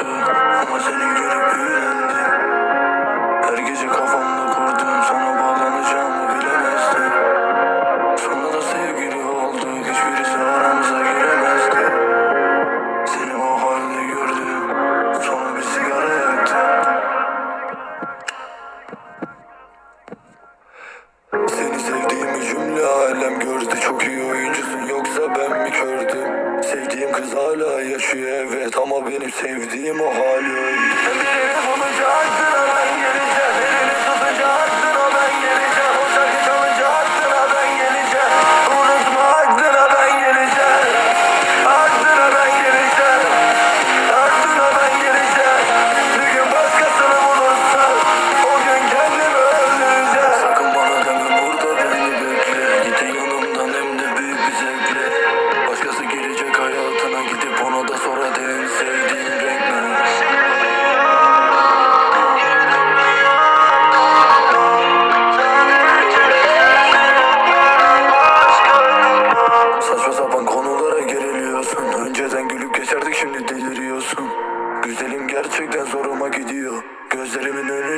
ama seni görüp büyülendim Her gece kafamda kurdum sana bağlanacağımı bilemezdim Sonra da sevgili olduk hiçbirisi aramıza giremezdi Seni o halde gördüm sonra bir sigara Seni sevdiğimi cümle alem gördü. Çok yaşıyor evet Ama benim sevdiğim o hali öldü Birini bulacaktın ben geleceğim Elini tutacaktın ha ben geleceğim O şarkı çalacaktın ha ben geleceğim Unutma aklına ben geleceğim Aklına ben geleceğim Aklına ben geleceğim Bir gün başkasını bulursan O gün kendimi öldüreceğim Sakın bana deme burada beni bekle. Git yanımdan hem de büyük Gerçekten zoruma gidiyor. Gözlerimin önü